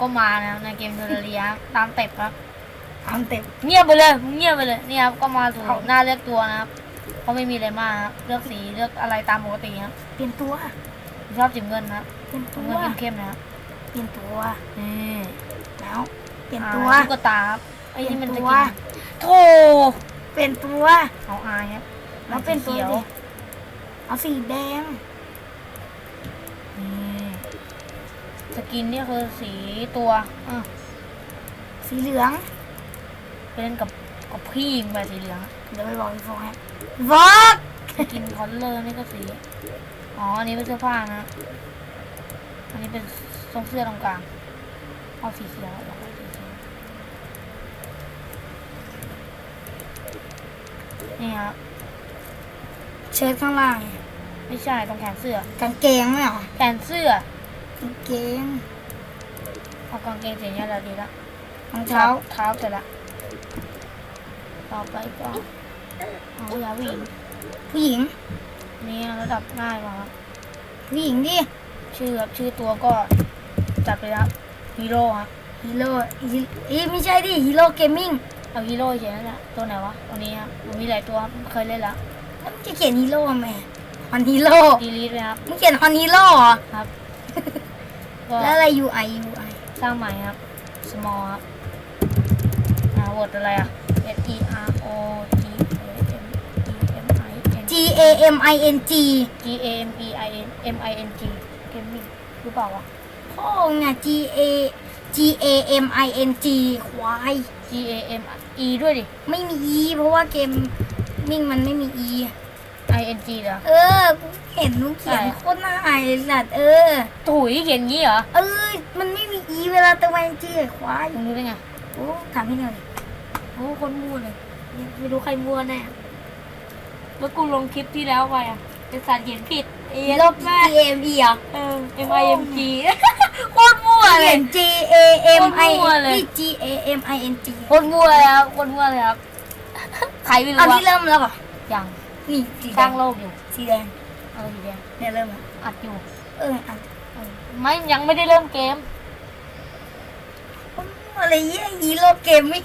ก็มานะในเกมเทอร์เรียตามเต็ปครับทำเต็มเงียบไปเลยเงียบไปเลยนี่ครับก็มาสู่ครับหน้าเลือกตัวนะครับเพราะไม่มีอะไรมากครับเลือกสีเลือกอะไรตามปกติครับเปลี่ยนตัวผมชอบสีเงินนะครับเปลี่ยนสีตัวเงินเข้มๆนะครับเปลี่ยนตัวนี่แล้วเปลี่ยนอ่าตัวลูกกระตาครับไอ้นี่มันเปลี่จะยนตัวกินโธ่เปลี่ยนตัวเอาอายครับแล้วเป็นตัวขียวดิเอาสีแดง กินนี่คือสีตัวอะสีเหลืองไปเล่นกับกับพี่ยิงแบบสีเหลือง เดี๋ยวไปบอกพี่โฟให้วอกสกินคอนเลอร์นี่ก็สี อ๋อ อันนี้เป็นเสื้อผ้านะ อันนี้เป็นทรงเสื้อตรงกลางเอาสีเขียวเอาสีเขียวนี่ครับเชิ้ตข้างล่าง ไม่ใช่ตรงแขนเสื้อกางเกงไหมเหรอแขนเสื้อ กางเกงเอากางเกงสีนี้แล้วดีละรองเท้าเท้าเสร็จละต่อไปก็เอายาผู้หญิงผู้หญิงนี่ระดับง่ายกว่าครับผู้หญิงดิชื่อครับชื่อตัวก็จัดไปแล้วฮีโร่ครับฮีโร่ฮีอีไม่ใช่ดิฮีโร่เกมมิ่งเอาฮีโร่เฉยนั่นแหละตัวไหนวะตัวนี้ครับผมมีหลายตัวครับเคยเล่นแล้วแล้วมึงจะเขียนฮีโร่ไหมฮอนฮีโร่ดีลีทไปครับมึงเขียนฮอนฮีโร่เหรอครับ ก็แล้วอะไร UI UI สร้างใหม่ครับ small ครับอ่าวดอะไรอะ S E R O G A M E M I N G A M I N G G A M E I N M I N G gaming หรือเปล่าวะพ่อไง G A G A M I N G ควาย G A M E ด้วยดิ ไม่มี E เพราะว่าเกมมิ่งมันไม่มี E I N G เหรอ เออกูเห็นมึงเขียนใช่ โคตรน่าอายเลยสัตว์เออ ถุยเขียนงี้เหรอเออ มันไม่มี E เวลาตะวันจีไอ้ควายมึงรู้ได้ไงโอ้ถามพี่หน่อยดิโอ้คนมั่วเลยไม่รู้ใครมั่วแน่เมื่อกูลงคลิปที่แล้วไปอะเป็นสารเขียนผิดเอฮีลโร่บ G แม่ A M E เหรอเออ M I M G โคตรมั่วเลเขียย น G A M I โคตรมั่วเลย นี่ G A M I N G โคตรมั่วเลยครับโคตรมั่วเลยครับ ใครไม่เอารู้ที่อะเริ่มแล้วเหรอยัง นี่สีสแดร้างงโลกอยู่สีแดงอะไรสีแดงเนี่ยเริ่มแล้วอัดอยู่เอออะเออไม่ยังไม่ได้เริ่มเกมอะไรเยี่ยฮีโร่เกมไม่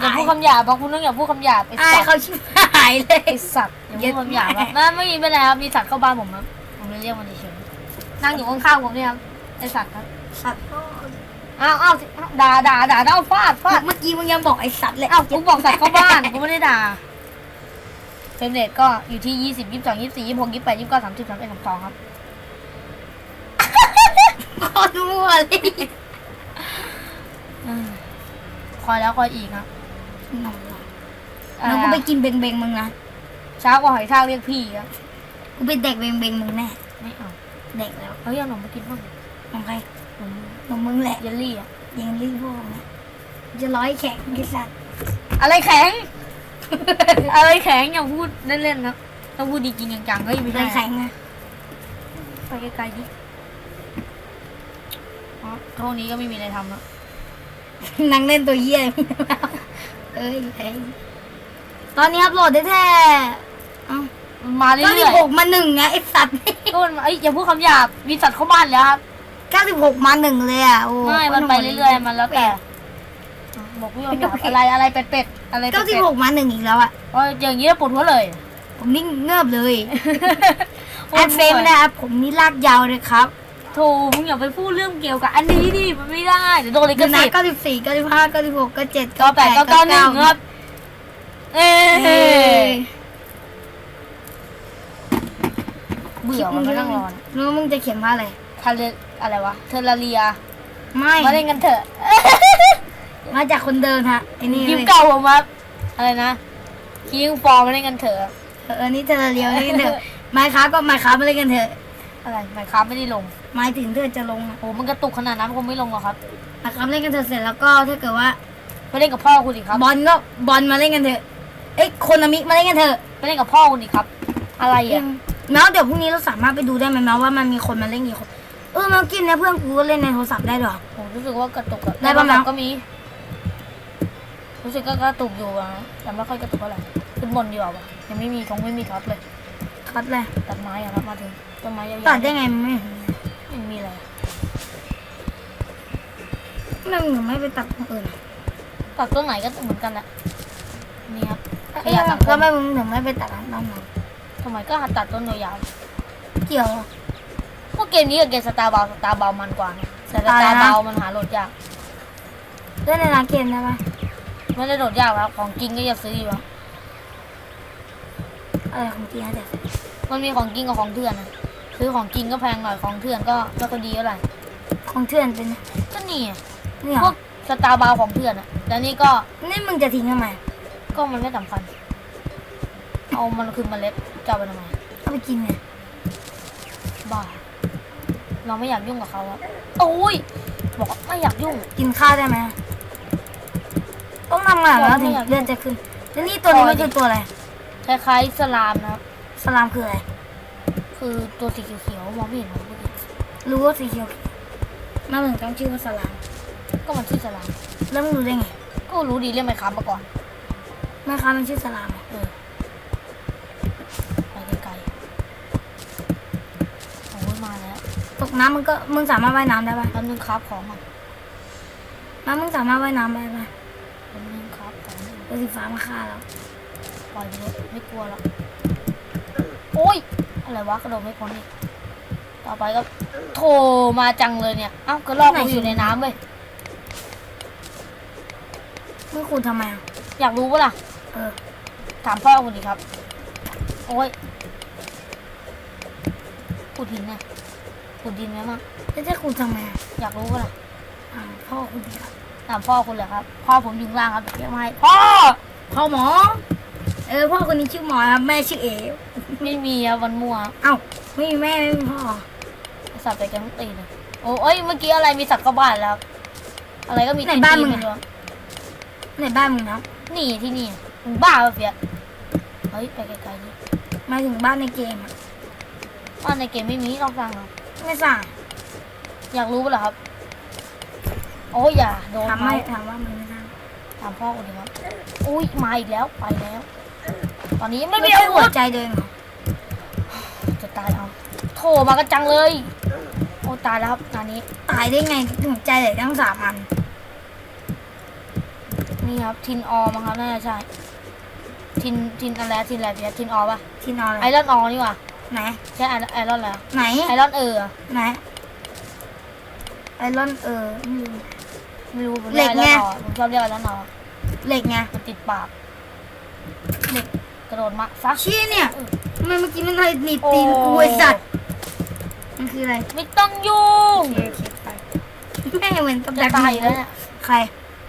อย่าพูดคำหยาบบางคุณต้องอย่าพูดคำหยาบไอ้อายสัตว์เขาชิบหายเลย ไอ้สัตว์อย่าพูดคำหยาบครับนั่นไม่มีเป็นไรครับมีสัตว์เข้าบ้านผมครับผมเลยเรียกมันเฉยๆนั่งอยู่ข้างๆผมเนี่ยครับไอ้สัตว์ครับสัตว์พ่ออ้าวอ้าวด่าด่าด่าเด้าฟาดฟาดเมื่อกี้มึงยังบอกไอ้สัตว์เลยอ้าวกูบอกสัตว์เข้าบ้านกูไม่ได้ด่าเฟรมเรทก็อยู่ที่ยี่สิบยี่สิบสองยี่สิบสี่ยี่สิบหกยี่สิบแปดยี่สิบเก้าสามสิบสามเอ็ดสามสองครับโคตรมั่วเลยอืมคอยแล้วคอยอีกครับแล้วกูไปกินเบงเบงมึงนะเช้ากว่าหอยทากเรียกพี่ครับกูไปแดกเบงเบงมึงแน่ไม่เอาแดกแล้วเฮ้ยเอาขนมมากินบ้างของใครขนมของมึงแหละเยลลี่อะยังรีบพวกมึงนะจะร้อยแข็งไอ้สัตว์อะไรแข็ง อะไรแข็งอย่าพูดเล่นๆครับต้องพูดดีจริงจังๆเฮ้ยไม่อะไรใช่แข็งอะไปไกลๆดิอ๋อห้องนี้ก็ไม่มีอะไรทำแล้วนั่งเล่นตัวเยี่ยเอ้ยแข็งตอนนี้อัพโหลดได้แค่เอ้ามาเรื่เก้าสิอบยหกมาหนึ่งไงไอ้สัตว์ๆก็มันเอ้ยอย่าพูดคำหยาบมีสัตว์เข้าบ้านแล้วครับเก้าสิบหกมาหนึ่งเลยอะโอ้ไม่มันไปเรื่อยๆมันแล้วแต่บอกพี่ว่าอะไรอะไรเป็ดๆ อะไรเป็เก้าสิบดหกมาหนึ่งอีกแล้วอะๆเอออย่างนี้ปวดหัวเลยผมนี่เงือบเลยแอดเฟมนะครับผมนี่ลากยาวเลยครับโธ่มึงอย่าไปพูดเรื่องเกี่ยวกับอันนี้ดิมันไม่ได้เดี๋ยวโดนลิขเดี๋ยวนะสิทธิ์เก้าสิบสี่เก้าสิบห้าเก้าสิบหกเก้าเจ็ดเก้าแปดเก้าเก้าหนึ่งครับเอ้เอ้ยเบื่อมันมานั่งรอนะรู้มึงจะเขียนว่าอะไรทะเลอะไรวะเทอร์เรีย ไม่มาเล่นกันเถอะ มาจากคนเดิมฮะไอ้นี่คลิปเลยเก่าผมครับอะไรนะคิงฟอร์มาเล่นกันเถอะเออนี่เธอเลียวเล่นกันเถอะไม้ค้าก็ไม้ค้ามาเล่นกันเถอะอะไรหมายความไม่ได้ลงหมายถึงเธอจะลงอะโอ้มันกระตุกขนาดนั้นคงไม่ลงหรอกครับไม้ค้าเล่นกันเถอะเสร็จแล้วก็ถ้าเกิดว่าไปเล่นกับพ่อคุณอีกครับบอลก็บอลมาเล่นกันเถอะเอ้ยโคนามิมาเล่นกันเถอะไปเล่นกับพ่อคุณอีกครับ อะไรอะแมวเดี๋ยวพรุ่งนี้เราสามารถไปดูได้ไหมแมวว่ามันมีคนมาเล่นกี่คนเออแมวกินเนี่ยเพื่อนกูก็เล่นในโทรศัพท์ได้เหรอผมรู้สึกว่ากระตุกอะได้ปะในโทรศัพท์มั้งก็มี รู้สึกก็กระตุกอยู่อะแต่ไม่ค่อยกระตุกเท่าไหร่ขึ้นบนดีกว่าวะยังไม่มีทงไม่มีท็อปเลยคัดเลยตัดไม้อะครับมาถึงต้นไม้ยาวๆตัดได้ไงมันไม่เห็นไม่มีอะไรทำไมมึงถึงไม่ไปตัดตรงอื่นอะตัดต้นไหนก็เหมือนกันแหละนี่ครับขเอ้ยยะสังคแล้วมทำไมมึงถึงไม่ไปตัดด้านนั้นทำไมก็ตัดต้นยาวเกี่ยวเหรอ ๆพวกเกมนี้กับเกมสตาร์บอลสตาร์บอลมันกว่านะแต่สตายตาร์นะบอลมันหาโหลดยากเล่นในร้านเกมได้ไหม ไม่ได้โหลดยากครับของจริงก็อยากซื้ออยู่ครับอะไรของจีนเด็ดมันมีของจริงกับของเถื่อนนะซื้อของจริงก็แพงหน่อยของเถื่อนก็ไม่ค่อยดีเท่าไหร่ของเถื่อนเป็นก็นี่ไงนี่เหรพวอกสตาร์บอลของเถื่อนอะแล้วนี่ก็นี่มึงจะทิ้งทำไมก็มันไม่สำคัญ เอามันคือเมล็ดจะเอาไปทำไมเอาไปกินไงบ้าเราไม่อยากยุ่งกับเขาอะโอ้ยบอกว่าไม่อยากยุ่งกินข้าวได้ไหม ต้องทำงานแล้วถึงไม่อยากเลือดจะขึ้นแล้วนี่ตัวนี้มันคือตัวอะไรคล้ายๆสลามนะครับ สลามคืออะไร คือตัวสีเขียวๆมองไม่เห็นหรอกเมื่อกี้รู้ว่าสีเขียวน่าเหมือนต้องชื่อว่าสลาม ก็มันชื่อสลาม แล้วมึงรู้ได้ไง ก็รู้ดีเล่นไมค้ามาก่อนแม่ค้ามันชื่อสลามไงเออไปไกลๆโอ้ยมาแล้ว ตกน้ำมึงก็มึงสามารถว่ายน้ำได้ปะแป๊บนึงครับของอะน้ำมึงสามารถว่ายน้ำได้ปะ แป๊บนึงครับของอยู่ตัวสีฟ้ามาฆ่าแล้วปล่อยไปเลยไม่กลัวหรอกโอ้ยอะไรวะกระโดดไม่พ้นอีกต่อไปก็โทรมาจังเลยเนี่ยเอ้ากระรอกกูอยู่ในน้ำเว้ยมึงขุดทำไมอะอยากรู้ปะล่ะเออถามพ่อคุณดิครับ โอ้ยขุดหินนะขุดดินไหมมั้งแล้วจะขุดทำไมอะอยากรู้ปะล่ะอ่าพ่อคุณดีครับถามพ่อคุณเลยครับพ่อผมอยู่ข้างล่างครับเรียกมาให้พ่อพ่อหมอ เออพ่อคนนี้ชื่อหมอครับแม่ชื่อเอ๋ไม่มีอะวันมั่วเอ้าไม่มีแม่ไม่มีพ่อสัตว์ไปกันต้องตีเลยโอ้ยเมื่อกี้อะไรมีสัตว์เข้าบ้านแล้ว อะไรก็มีไหนบ้านมึงไม่อะรู้ในบ้านมึงนะนี่ที่นี่มึงบ้าปะเฟียเฮ้ยไปไกลๆนี่หมายถึงบ้านในเกมอะบ้านในเกมไม่มีลองฟังเหรอไม่สั่งอยากรู้ปะล่ะครับ โอ้ยอย่าโดนถามไม้ไม่ถามว่ามึงไม่สั่งถามพ่อคนดีครับอุ้ยมาอีกแล้วไปแล้ว ตอนนี้ไม่ไม่มีใช่อาวุหัวธใจเดินเหรอจะตายเอาโทรมากันจังเลย โอ้ตายแล้วครับงานนี้ตายได้ไงถึงใจเหลือตั้งสามพันนี่ครับทินออมั้งครับน่าจะใช่ทินทินอะไรทินอะไรเพียทินออปะที่นอนไอเลยรอนออนี่หว่าไหนใช่ไอไอรอนอะไรอะไหนไอรอนเออไหนไอรอนเออไม่รู้ ไม่รู้ผมเรียกไอเหล็รกอนไงออผมชอบเรียกไอรอนออเหล็กไง มันติดปากเหล็ก กระโดดมาซักเชี่ยเนี่ยทำไมเมื่อกี้มันเลยหนีบตีนกูไอสัตว์มันคืออะไรไม่ต้องยุ่งโอเคไปแม่เหมือนกับจะดักตายอยู่แล้วเนี่ยใคร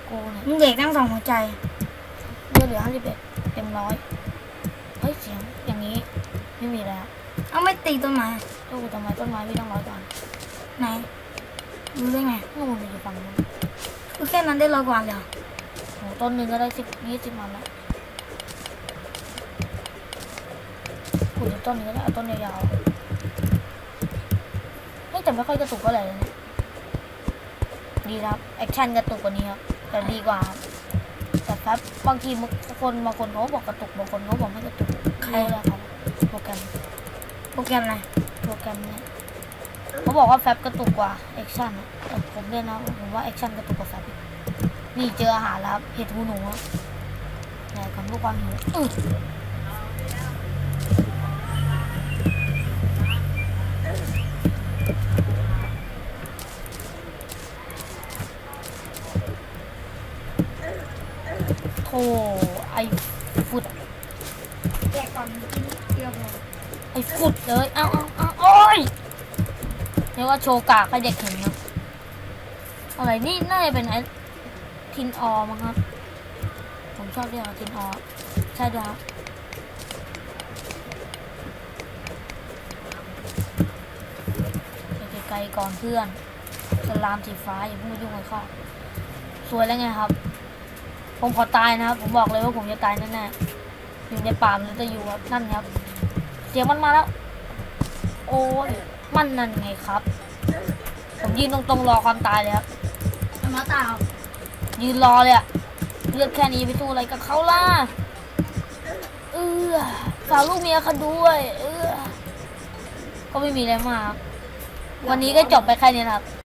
กูเนี่ยมึงเด็กตั้งสองหัวใจ เลือดเหลือห้าสิบเอ็ดเต็มร้อยเฮ้ยเสียงอย่างนี้ไม่มีแล้วเอาไม่ตีต้นไม้ตู้ทำไมต้นไม้ไม่ต้องร้อยก่อนไหนรู้ได้ไงนู่นอยู่ฝั่งนู้น คือแค่นั้นได้ร้อยกว่าเลยเหรอโหต้นหนึ่งก็ได้สิบยี่สิบมันแล้วขุดอีกต้นหนึงก็ได้เอาต้นยาวๆเฮ้ยแต่ไม่ค่อยกระตุกเท่าไหร่เลยเนี่ยดีนะครับแอคชั่นกระตุกกว่านี้ครับแต่ดีกว่าครับแต่ครับบางทีบางคนบางคนเขาบอกกระตุกบางคนเขาบอกไม่กระตุกใครละครับโปรแกรมโปรแกรมอะไรโปรแกรมเนี่ยเขาบอกว่าแฟบกระตุกกว่าแอคชั่นอะแต่ผมเนี่ยนะผมว่าแอคชั่นกระตุกกว่าแฟบอีก นี่เจออาหารแล้วเห็ดหูหนูอะแหนกันพวกความหิวโธ่ไอฟุดแกก่อนกินเดียวพอไอ้ฟุดเลย เอาเอาเอาโอ้ยเรียกว่าโชว์กากให้เด็กเห็นนะอะไรนี่น่าจะเป็นไอ้ ทินออมั้งครับ ผมชอบเรียกว่าทินออ ใช่ด้วยครับไปไกลก่อนเพื่อน สลามสีฟ้าอย่าเพิ่งมายุ่งกับข้าสวยแล้วไงครับ ผมขอตายนะครับ ผมบอกเลยว่าผมจะตายแน่ๆอยู่ในป่ามันจะอยู่ครับนั่นครับเสียงมันมาแล้ว โอ้ยมันนั่นไงครับ ผมยืนตรงๆรอความตายเลยครับมาตาเอา ยืนรอเลยอะเลือดแค่นี้ไปสู้อะไรกับเขาล่ะ เออฝากลูกเมียเขาด้วย เออ ก็ไม่มีอะไรมาก วันนี้ก็จบไปแค่นี้ครับ